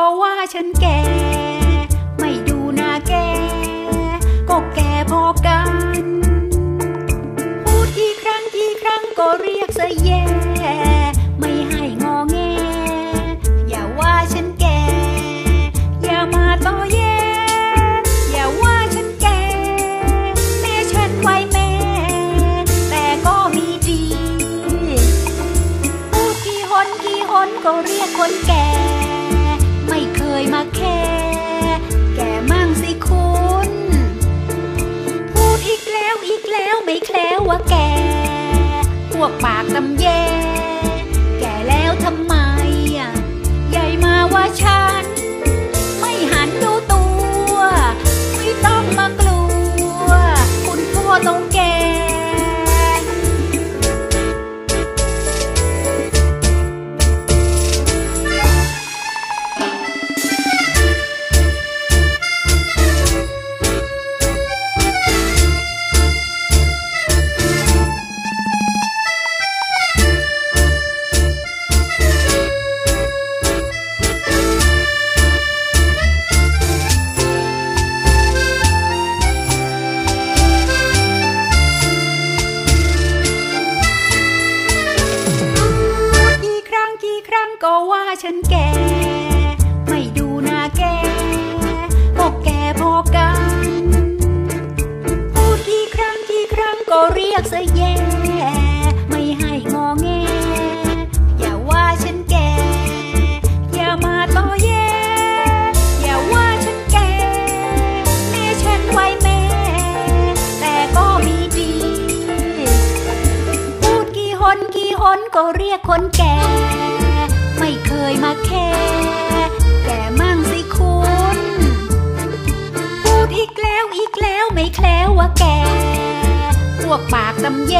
ก็ว่าฉันแก่ ไม่ดูหน้าแก่ ก็แก่พอกัน พูดกี่ครั้งกี่ครั้งก็เรียกซะแย่ ไม่ให้งอแง อย่าว่าฉันแก่ อย่ามาต่อแย่ อย่าว่าฉันแก่ แม่ฉันไว้แม่ แต่ก็มีดี พูดกี่หนกี่หนก็เรียกคนแก่ ไม่เคยมาแค่แกมั่งสิคุณพูดอีกแล้วอีกแล้วไม่แคล้วว่าแก พวกปากตำแย่ ก็ว่าฉันแก่ ไม่ดูหน้าแก่ก็แก่พอกัน พูดกี่ครั้งกี่ครั้งก็เรียกซะแย่ไม่ให้งอแง อย่าว่าฉันแก่ อย่ามาต่อแย่อย่าว่าฉันแก่แม่ฉันไว้แม่ แต่ก็มีดี พูดกี่หนกี่หนก็เรียกคนแก่ ไม่เคยมาแค่แก่มั่งสิคุณ พูดอีกแล้วอีกแล้วไม่แคล้วว่าแก่พวกปากตำแย